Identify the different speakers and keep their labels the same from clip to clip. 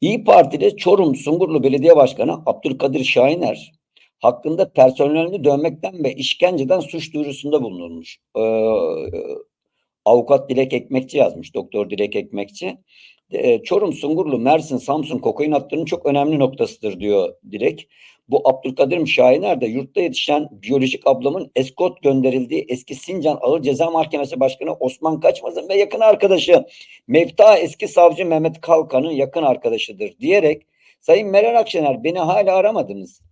Speaker 1: İyi Partili Çorum Sungurlu Belediye Başkanı Abdülkadir Şahiner hakkında personelini dövmekten ve işkenceden suç duyurusunda bulunulmuş. Ee, avukat Dilek Ekmekçi yazmış, doktor Dilek Ekmekçi. Ee, Çorum, Sungurlu, Mersin, Samsun kokain hatlarının çok önemli noktasıdır diyor Dilek. Bu Abdülkadir Şahiner de yurtta yetişen biyolojik ablamın eskort gönderildiği eski Sincan Ağır Ceza Mahkemesi Başkanı Osman Kaçmaz'ın ve yakın arkadaşı Mevta eski savcı Mehmet Kalkan'ın yakın arkadaşıdır diyerek Sayın Meral Akşener beni hala aramadınız.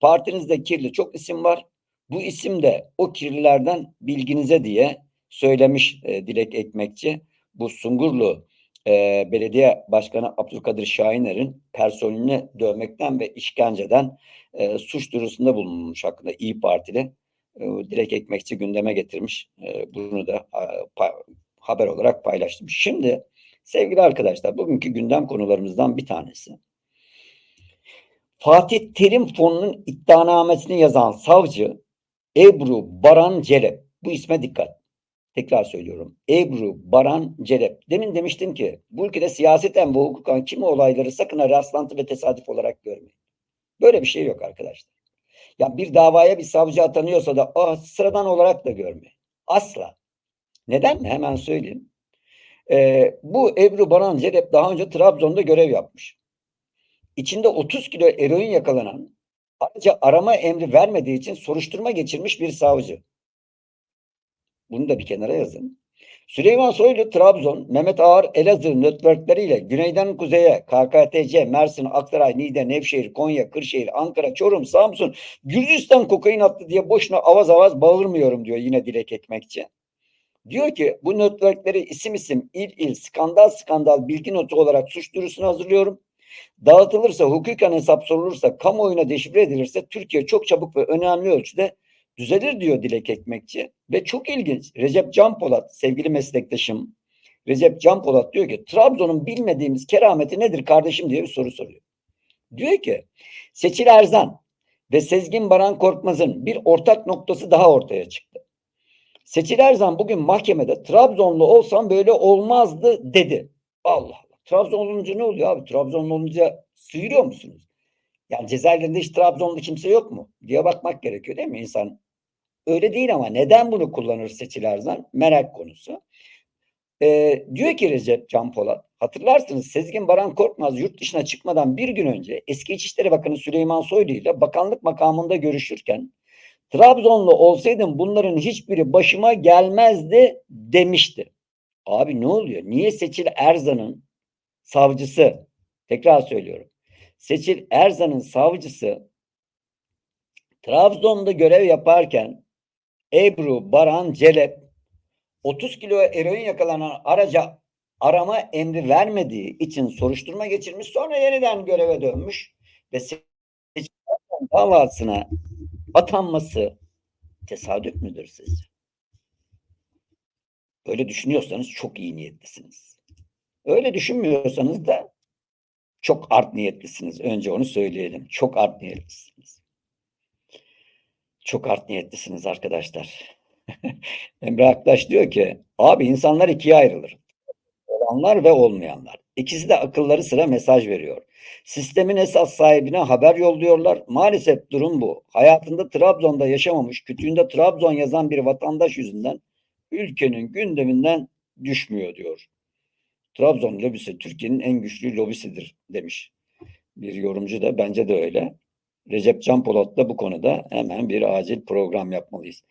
Speaker 1: Partinizde kirli çok isim var. Bu isim de o kirlilerden bilginize diye söylemiş e, Dilek Ekmekçi. Bu Sungurlu e, Belediye Başkanı Abdülkadir Şahiner'in personelini dövmekten ve işkenceden e, suç duyurusunda bulunmuş hakkında İyi Partili. E, Dilek Ekmekçi gündeme getirmiş. E, bunu da e, haber olarak paylaştım. Şimdi sevgili arkadaşlar bugünkü gündem konularımızdan bir tanesi. Fatih Terim Fonu'nun iddianamesini yazan savcı Ebru Baran Celep. Bu isme dikkat. Tekrar söylüyorum. Ebru Baran Celep. Demin demiştim ki bu ülkede siyaseten ve hukukan kimi olayları sakın rastlantı ve tesadüf olarak görmeyin. Böyle bir şey yok arkadaşlar. Ya bir davaya bir savcı atanıyorsa da o sıradan olarak da görmeyin. Asla. Neden mi? Hemen söyleyeyim. Ee, bu Ebru Baran Celep daha önce Trabzon'da görev yapmış. İçinde 30 kilo eroin yakalanan ayrıca arama emri vermediği için soruşturma geçirmiş bir savcı. Bunu da bir kenara yazın. Süleyman Soylu Trabzon, Mehmet Ağar Elazığ networkleriyle güneyden kuzeye KKTC, Mersin, Aksaray, Niğde, Nevşehir, Konya, Kırşehir, Ankara, Çorum, Samsun, Gürcistan kokain attı diye boşuna avaz avaz bağırmıyorum diyor yine Dilek Ekmekçi. Diyor ki bu networkleri isim isim, il il, skandal skandal bilgi notu olarak suç duyurusunu hazırlıyorum. Dağıtılırsa, hukuken hesap sorulursa, kamuoyuna deşifre edilirse Türkiye çok çabuk ve önemli ölçüde düzelir diyor Dilek Ekmekçi. Ve çok ilginç Recep Can Polat sevgili meslektaşım Recep Can Polat diyor ki Trabzon'un bilmediğimiz kerameti nedir kardeşim diye bir soru soruyor. Diyor ki Seçil Erzan ve Sezgin Baran Korkmaz'ın bir ortak noktası daha ortaya çıktı. Seçil Erzan bugün mahkemede Trabzonlu olsam böyle olmazdı dedi. Allah Allah. Trabzon olunca ne oluyor abi? Trabzonlu olunca sıyırıyor musunuz? Yani cezaevlerinde hiç Trabzonlu kimse yok mu? diye bakmak gerekiyor değil mi insan? Öyle değil ama neden bunu kullanır Seçil Erzan? Merak konusu. Ee, diyor ki Recep Can Polat, hatırlarsınız Sezgin Baran Korkmaz yurt dışına çıkmadan bir gün önce eski İçişleri Bakanı Süleyman Soylu ile bakanlık makamında görüşürken Trabzonlu olsaydım bunların hiçbiri başıma gelmezdi demişti. Abi ne oluyor? Niye Seçil Erzan'ın savcısı, tekrar söylüyorum, Seçil Erzan'ın savcısı Trabzon'da görev yaparken Ebru Baran Celep 30 kilo eroin yakalanan araca arama emri vermediği için soruşturma geçirmiş sonra yeniden göreve dönmüş ve Erzan davasına atanması tesadüf müdür sizce? Öyle düşünüyorsanız çok iyi niyetlisiniz. Öyle düşünmüyorsanız da çok art niyetlisiniz. Önce onu söyleyelim. Çok art niyetlisiniz. Çok art niyetlisiniz arkadaşlar. Emre Aktaş diyor ki abi insanlar ikiye ayrılır. Olanlar ve olmayanlar. İkisi de akılları sıra mesaj veriyor. Sistemin esas sahibine haber yolluyorlar. Maalesef durum bu. Hayatında Trabzon'da yaşamamış, kütüğünde Trabzon yazan bir vatandaş yüzünden ülkenin gündeminden düşmüyor diyor. Trabzon lobisi Türkiye'nin en güçlü lobisidir demiş. Bir yorumcu da bence de öyle. Recep Can Polat da bu konuda hemen bir acil program yapmalıyız.